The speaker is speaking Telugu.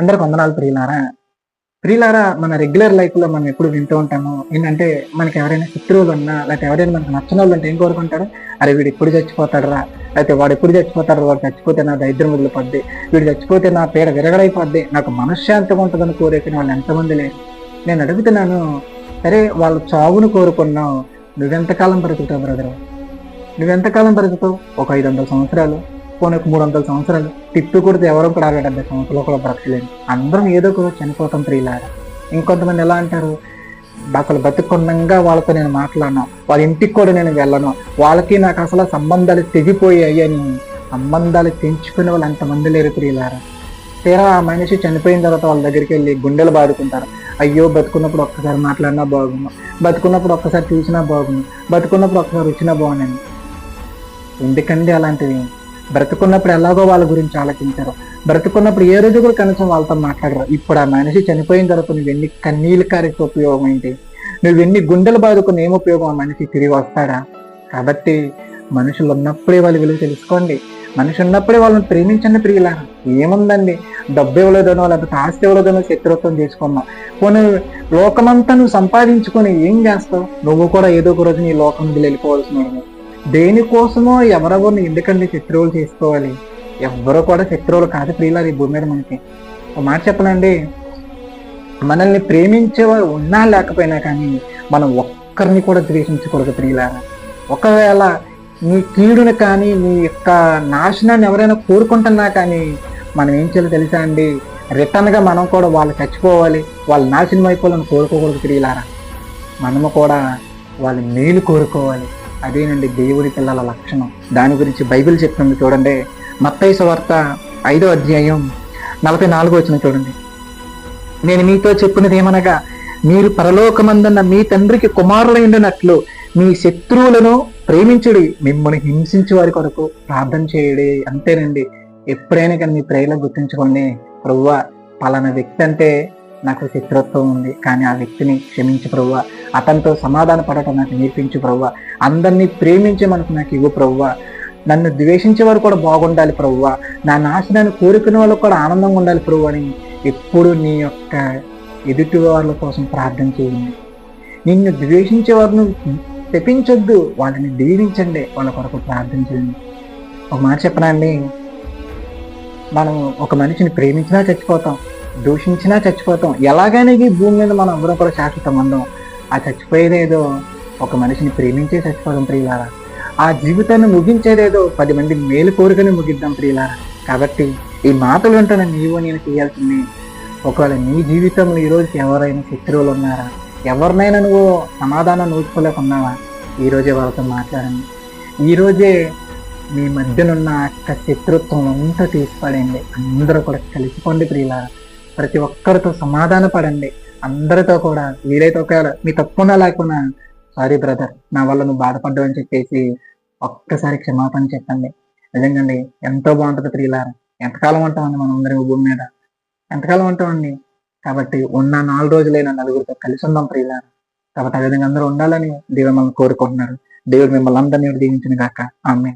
అందరికి వందనాలు ప్రియులారా. ప్రియులారా మన రెగ్యులర్ లైఫ్లో మనం ఎప్పుడు వింటూ ఉంటాము. ఏంటంటే మనకి ఎవరైనా శత్రువులు ఉన్నా లేకపోతే ఎవరైనా మనకు నచ్చిన వాళ్ళు అంటే ఏం కోరుకుంటారు? అరే వీడు ఎప్పుడు చచ్చిపోతాడరా. అయితే వాడు ఎప్పుడు చచ్చిపోతాడు? వాడు చచ్చిపోతే నా దరిద్రం వదిలిపోద్ది. వీడు చచ్చిపోతే నా పేడ విరగడైపోద్ది. నాకు మనశ్శాంతిగా ఉంటుందని కోరేసిన వాళ్ళు ఎంతమంది లేరు. నేను అడుగుతున్నాను సరే వాళ్ళు చావును కోరుకున్నావు. నువ్వెంతకాలం బ్రతుకుతావు బ్రదరు? నువ్వెంతకాలం బ్రతుకుతావు? ఒక ఐదు వందల సంవత్సరాలు. పోనీ ఒక మూడు వందల సంవత్సరాలు. తిప్పి కొడితే ఎవరు కూడా అరవై డెబ్బై సంవత్సరాలు కూడా బ్రతకలేము అందరం ఏదో ఒక చనిపోతాం ప్రియులారా. ఇంకొంతమంది ఎలా అంటారు? అసలు బతుకున్నంగా వాళ్ళతో నేను మాట్లాడను. వాళ్ళ ఇంటికి కూడా నేను వెళ్ళను. వాళ్ళకి నాకు అసలు సంబంధాలు తెగిపోయాయి అని సంబంధాలు తెంచుకునే వాళ్ళు ఎంతమంది లేరు ప్రియులారా. తీరా ఆ మనిషి చనిపోయిన తర్వాత వాళ్ళ దగ్గరికి వెళ్ళి గుండెలు బాదుకుంటారు. అయ్యో బతుకున్నప్పుడు ఒక్కసారి మాట్లాడినా బాగుండు. బతుకున్నప్పుడు ఒక్కసారి చూసినా బాగుండు. బతుకున్నప్పుడు ఒక్కసారి వచ్చినా బాగుండండి ఎందుకండి అలాంటివి? బ్రతుకున్నప్పుడు ఎలాగో వాళ్ళ గురించి ఆలోచించారు బ్రతుకున్నప్పుడు ఏ రోజు కూడా కనీసం వాళ్ళతో మాట్లాడరు. ఇప్పుడు ఆ మనిషి చనిపోయిన తర్వాత నువ్వెన్ని కన్నీళ్ళు కారికి ఉపయోగం ఏంటి? నువ్వు ఎన్ని గుండెలు బాదుకుని ఏం ఉపయోగం ఆ మనిషి తిరిగి వస్తాడా? కాబట్టి మనుషులు ఉన్నప్పుడే వాళ్ళ విలువ తెలుసుకోండి. మనిషి ఉన్నప్పుడే వాళ్ళని ప్రేమించండి ప్రియులా ఏముందండి? డబ్బు ఇవ్వలేదనో లేకపోతే ఆస్తి ఇవ్వలేదనో శత్రుత్వం చేసుకున్నావు పోనీ లోకమంతా నువ్వు సంపాదించుకొని ఏం చేస్తావు? నువ్వు కూడా ఏదో ఒక రోజు నీ లోకం వెళ్ళిపోవాల్సిన దేనికోసమో ఎవరెవరిని ఎందుకండి శత్రువులు చేసుకోవాలి? ఎవ్వరూ కూడా శత్రువులు కాదు ప్రియులారు ఈ భూమి మీద మనకి. ఒక మాట చెప్పనండి మనల్ని ప్రేమించేవారు ఉన్నా లేకపోయినా కానీ మనం ఒక్కరిని కూడా ద్వేషించకూడదు ప్రియులారా. ఒకవేళ నీ కీడుని కానీ నీ యొక్క నాశనాన్ని ఎవరైనా కోరుకుంటున్నా కానీ మనం ఏం చేయాలో తెలుసా అండి? రిటర్న్గా మనం కూడా వాళ్ళు చచ్చిపోవాలి వాళ్ళు నాశనం అయిపోవాలని కోరుకోకూడదు ప్రియులారా. మనము కూడా వాళ్ళ మేలు కోరుకోవాలి. అదేనండి దేవుడి పిల్లల లక్షణం. దాని గురించి బైబిల్ చెప్తుంది చూడండి. మత్తైసు వార్త ఐదో అధ్యాయం నలభై నాలుగో వచ్చిన చూడండి. నేను మీతో చెప్పినది ఏమనగా మీరు పరలోకమందున్న మీ తండ్రికి కుమారులైనట్లు మీ శత్రువులను ప్రేమించుడి మిమ్మల్ని హింసించే వారి కొరకు ప్రార్థన చేయడి అంతేనండి. ఎప్పుడైనా కానీ మీ ప్రేయలో గుర్తించుకోండి. ప్రవ్వ పలానా వ్యక్తి అంటే నాకు శత్రుత్వం ఉంది కానీ ఆ వ్యక్తిని క్షమించు ప్రవ్వ. అతనితో సమాధాన పడటం నాకు నేర్పించు ప్రవ్వ. అందరినీ ప్రేమించే మనకు నాకు ఇవ్వు ప్రవ్వ. నన్ను ద్వేషించే వారు కూడా బాగుండాలి ప్రవ్వ. నా నాశనాన్ని కోరుకునే వాళ్ళకు కూడా ఆనందంగా ఉండాలి ప్రభు అని ఎప్పుడు నీ యొక్క ఎదుటి వాళ్ళ కోసం ప్రార్థన చేయండి. నిన్ను ద్వేషించే వారిని తెప్పించొద్దు వాళ్ళని దీవించండి వాళ్ళ కొరకు ప్రార్థన చేయండి. ఒక మాట చెప్పనండి మనం ఒక మనిషిని ప్రేమించినా చచ్చిపోతాం. దూషించినా చచ్చిపోతాం. ఎలాగైనా ఈ భూమి మీద మనం ఎవరో కూడా శాశ్వతం అందం ఆ చచ్చిపోయేదేదో ఒక మనిషిని ప్రేమించే చచ్చిపోదాం ప్రియులారా. ఆ జీవితాన్ని ముగించేదేదో పది మంది మేలు కోరుకొని ముగిద్దాం ప్రియులారా. కాబట్టి ఈ మాటలు వెంటనే నీవు నేను చేయాల్సింది ఒకవేళ నీ జీవితంలో ఈ ఎవరైనా శత్రువులు ఉన్నారా? ఎవరినైనా నువ్వు సమాధానం నోచుకోలేకున్నావా? ఈ రోజే వాళ్ళతో మాట్లాడండి. ఈ రోజే మీ మధ్యనున్న యొక్క శత్రుత్వం అంతా తీసిపడండి. అందరూ కూడా కలిసిపోండి ప్రియులారా. ప్రతి ఒక్కరితో సమాధాన పడండి అందరితో కూడా వీలైతే ఒకవేళ మీ తప్పున్నా లేకున్నా సారీ బ్రదర్ నా వల్ల నువ్వు బాధపడ్డావని చెప్పేసి ఒక్కసారి క్షమాపణ చెప్పండి. నిజంగాండి ఎంతో బాగుంటుంది ప్రియులారా. ఎంతకాలం ఉంటామండి మనం అందరం భూమి మీద? ఎంతకాలం ఉంటామండి? కాబట్టి ఉన్న నాలుగు రోజులైన నలుగురితో కలిసి ఉందాం ప్రియులారా. కాబట్టి ఆ విధంగా అందరూ ఉండాలని దేవుడు మనం కోరుకుంటున్నారు. దేవుడు మిమ్మల్ని అందరినీ దీవించిన కాక ఆమె